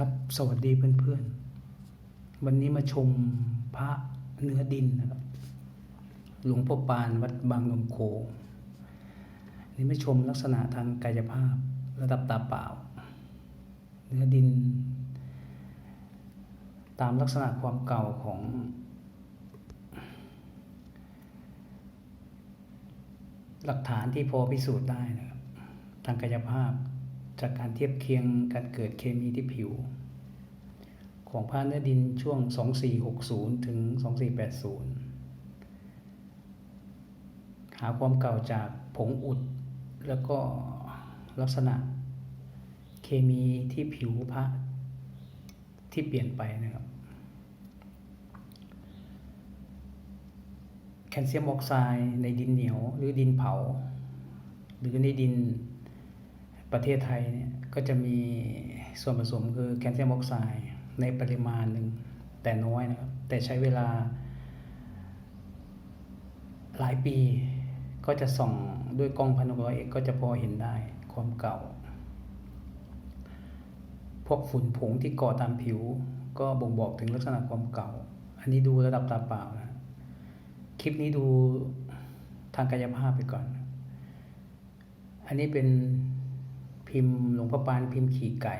ครับสวัสดีเพื่อนๆ วันนี้มาชมพระเนื้อดินนะครับ หลวงพ่อปานวัดบางนมโคนนี้มาชมลักษณะทางกายภาพระดับตาเปล่า เนื้อดิน ตามลักษณะความเก่าของ หลักฐานที่พอพิสูจน์ได้นะครับ ทางกายภาพ จากการเทียบเคียงการเกิดเคมีที่ผิว ของพระเนื้อดินช่วง 2460 ถึง 2480 หาความเก่าจากผงอุด แล้วก็ลักษณะเคมีที่ผิวพระที่เปลี่ยนไปนะครับ แคลเซียมออกไซด์ในดินเหนียวหรือดินเผา หรือในดิน ประเทศไทยเนี่ยก็จะมีส่วนผสมคือแคลเซียมออกไซด์ในปริมาณหนึ่งแต่น้อยนะครับ แต่ใช้เวลา หลายปีก็จะส่องด้วยกล้องพันหกร้อยเอกก็จะพอเห็นได้ความเก่า พวกฝุ่นผงที่เกาะตามผิว ก็บ่งบอกถึงลักษณะความเก่า อันนี้ดูระดับตาเปล่านะคลิปนี้ดูทางกายภาพไปก่อน อันนี้เป็น พิมพ์หลวงพ่อปานพิมพ์ขี่ไก่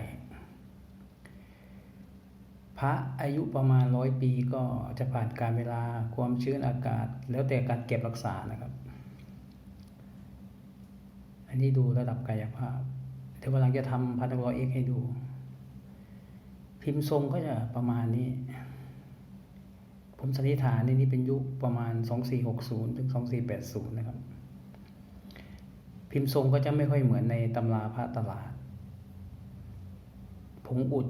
พระอายุประมาณร้อยปีก็จะผ่านการเวลาความชื้นอากาศ แล้วแต่การเก็บรักษานะครับ อันนี้ดูระดับกายภาพเดี๋ยววันหลังจะทำพันธร้อยเอ็กให้ดู พิมพ์ทรงก็จะประมาณนี้ ผมสันนิษฐานในนี้เป็นยุคประมาณ 2460 ถึง 2480 นะครับ พิมพ์ทรงก็จะไม่ค่อยเหมือนในตำราพระตลาด ผงอุด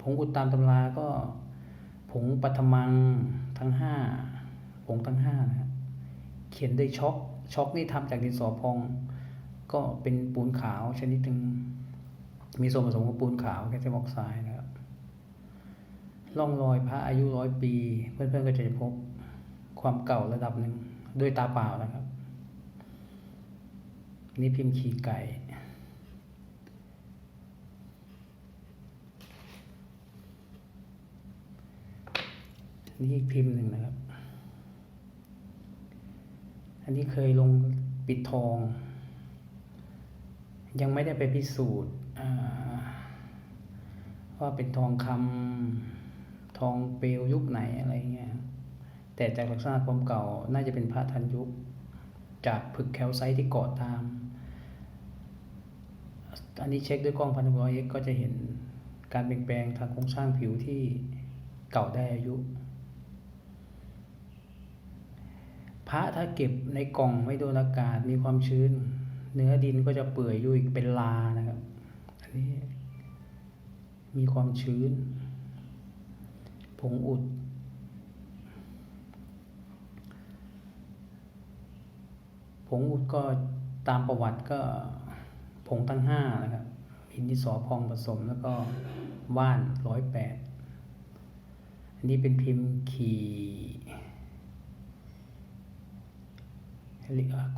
ผงอุดตามตำราก็ ผงปัทมังทั้งห้าผงทั้งห้านะครับเขียนด้วยช็อกช็อกนี่ทำจากดินสอพอง ก็เป็นปูนขาวชนิดหนึ่งมีส่วนผสมของปูนขาวแคลเซียมออกไซด์นะครับร่องรอยพระอายุร้อยปี เพื่อนๆก็จะพบความเก่าระดับหนึ่งด้วยตาเปล่านะครับ นี่พิมพ์ขี่ไก่ นี่อีกพิมพ์หนึ่งนะครับ อันนี้เคยลงปิดทอง ยังไม่ได้ไปพิสูจน์ว่าเป็นทองคำทองเปลวยุคไหนอะไรเงี้ย แต่จากลักษณะความเก่าน่าจะเป็นพระทันยุคจากผึกแคลไซต์ที่เกาะตาม อันนี้เช็คด้วยกล้องพันธุ์ร้อยเอ็กก็จะเห็นการเปลี่ยนแปลงทางโครงสร้างผิวที่เก่าได้อายุ พระถ้าเก็บในกล่องไม่โดนอากาศมีความชื้น เนื้อดินก็จะเปื่อยยุ่ยเป็นลานะครับ อันนี้มีความชื้น ผงอุด ผงอุดก็ตามประวัติก็ ผงตั้งห้านะครับมีดินสอพองผสมแล้วก็ว่านร้อยแปดอันนี้เป็นพิมพ์ขี่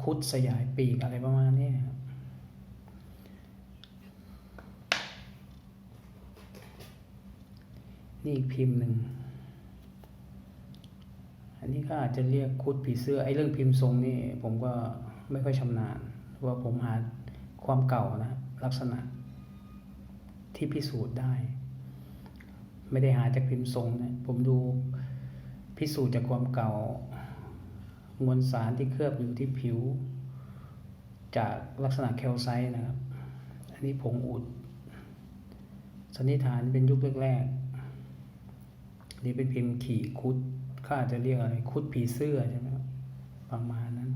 คุดสยายปีกอะไรประมาณนี้นะครับนี่อีกพิมพ์หนึ่ง อันนี้ก็อาจจะเรียกคุดผีเสื้อ ไอ้เรื่องพิมพ์ทรงนี่ผมก็ไม่ค่อยชำนาญเพราะว่าผมหา ความเก่านะลักษณะที่พิสูจน์ได้ ไม่ได้หาจากพิมพ์ทรงนะผมดูพิสูจน์จากความเก่ามวลสารที่เคลือบอยู่ที่ผิว จากลักษณะแคลไซต์นะครับ อันนี้ผงอุด สันนิษฐานเป็นยุคแรกๆนี่เป็นพิมพ์ขี่คุดขาอาจจะเรียกอะไรคุดผีเสื้อใช่ไหมครับประมาณนั้น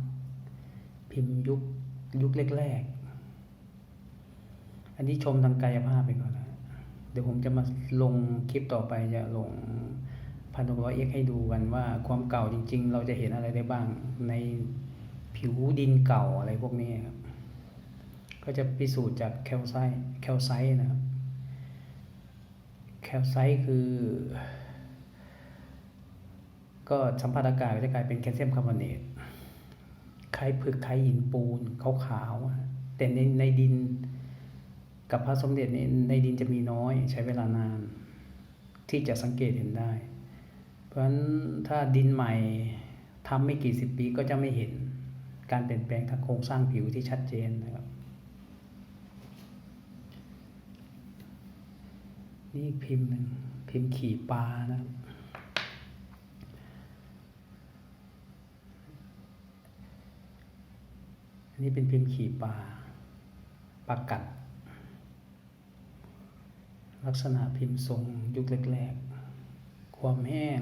พิมพ์ยุคยุคแรกๆ อันนี้ชมทางกายภาพไปก่อนนะเดี๋ยวผมจะมาลงคลิปต่อไปจะลงพันหกร้อยเอ็กให้ดูกันว่าความเก่าจริง ๆ เราจะเห็นอะไรได้บ้าง ในผิวดินเก่าอะไรพวกนี้ครับก็จะพิสูจน์จากแคลไซต์แคลไซต์นะครับ แคลไซต์คือ ก็สัมผัสอากาศก็จะกลายเป็นแคลเซียมคาร์บอเนตคล้ายผึกคล้ายหินปูนขาวๆแต่ในในดิน กับพระสมเด็จนี่ในดินจะมีน้อยใช้เวลานาน ที่จะสังเกตเห็นได้ เพราะฉะนั้นถ้าดินใหม่ทำไม่กี่สิบปีก็จะไม่เห็นการเปลี่ยนแปลงทางโครงสร้างผิวที่ชัดเจนนะครับ นี่พิมพ์หนึ่งพิมพ์ขี่ปลานะครับอันนี้เป็นพิมพ์ขี่ปลาปลากัด ลักษณะพิมพ์ทรงยุคแรกๆ ความแห้ง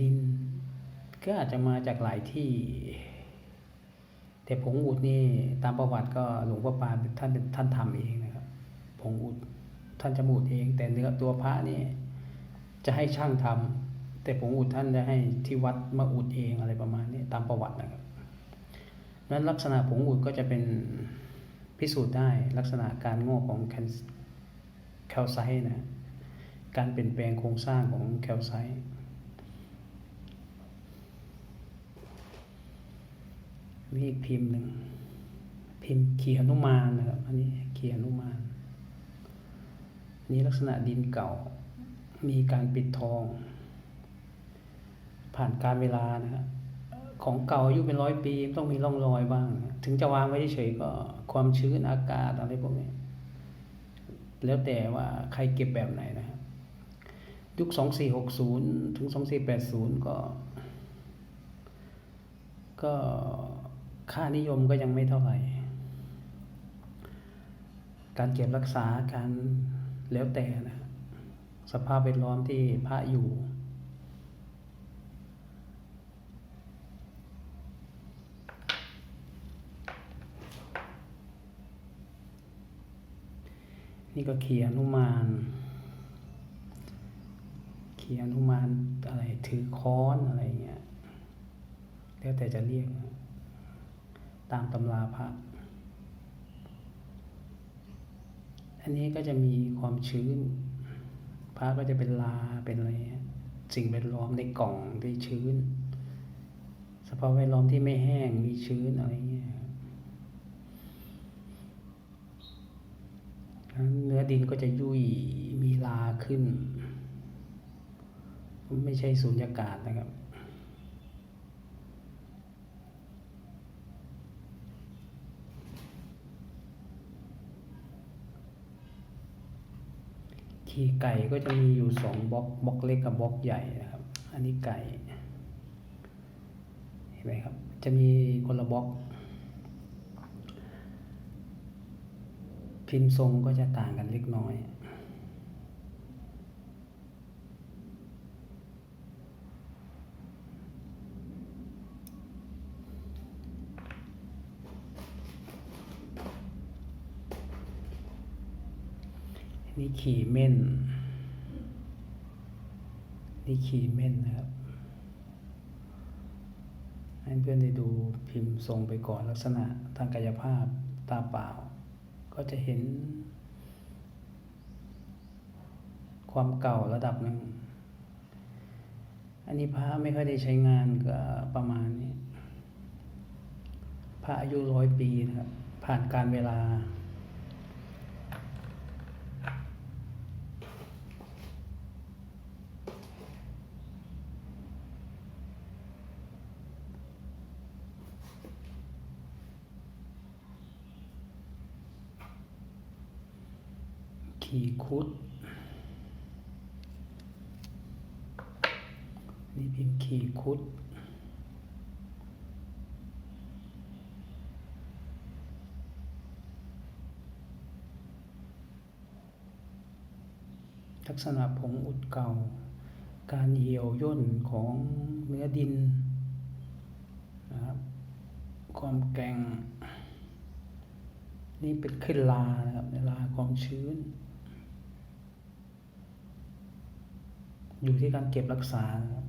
ดิน ก็อาจจะมาจากหลายที่ แต่ผงอุดนี่ตามประวัติก็หลวงพ่อปานท่านท่านทำเองนะครับ ผงอุดท่านจะบูดเอง แต่เนื้อตัวพระนี่จะให้ช่างทำแต่ผงอุดท่านจะให้ที่วัดมาอุดเองอะไรประมาณนี้ตามประวัตินะครับนั้นลักษณะผงอุดก็จะเป็นพิสูจน์ได้ลักษณะการงอกของ แคลไซต์นะการเปลี่ยนแปลงโครงสร้างของแคลไซต์มีอีกพิมพ์หนึ่งพิมพ์เขียนุมานนะครับอันนี้เขียนุมานอันนี้ลักษณะดินเก่า มีการปิดทอง ผ่านการเวลานะครของเก่าอายุเป็นร้อยปีต้องมีร่องรอยบ้าง ถึงจะวางไว้เฉยๆก็ความชื้นอากาศอะไรพวกนี้ แล้วแต่ว่าใครเก็บแบบไหนนะครับยุคสองสี่หกศูนย์ถึงสองสี่แปดศูนย์ก็ ก็ค่านิยมก็ยังไม่เท่าไหร่ การเก็บรักษาการแล้วแต่นะ สภาพแวดล้อมที่พระอยู่ นี่ก็เขียนุมาน เขียนุมานอะไรถือค้อนอะไรเงี้ยแล้วแต่จะเรียก ตามตำราพระ อันนี้ก็จะมีความชื้น พระก็จะเป็นลาเป็นอะไรสิ่งแวดล้อมในกล่องที่ชื้นสภาพแวดล้อมที่ไม่แห้งมีชื้นอะไรเงี้ย เนื้อดินก็จะยุ่ยมีลาขึ้น ไม่ใช่สูญญากาศนะครับ ขี่ไก่ก็จะมีอยู่สองบล็อกบล็อกเล็กกับบล็อกใหญ่นะครับ อันนี้ไก่ เห็นไหมครับ จะมีคนละบล็อก พิมพ์ทรงก็จะต่างกันเล็กน้อย นี่ขี่เม่น นี่ขี่เม่นนะครับให้เพื่อนได้ดูพิมพ์ทรงไปก่อนลักษณะทางกายภาพตาเปล่า ก็จะเห็น ความเก่าระดับหนึ่ง อันนี้พระไม่ค่อยได้ใช้งานก็ประมาณนี้ พระอายุร้อยปีนะครับ ผ่านการเวลา ขี่คุดนี่พิมพ์ขีคุด ลักษณะผงอุดเก่า การเหี่ยวย่นของเนื้อดินนะครับ ความแกร่ง นี่เป็นขึ้นลานะครับลาความชื้น อยู่ที่การเก็บรักษาครับ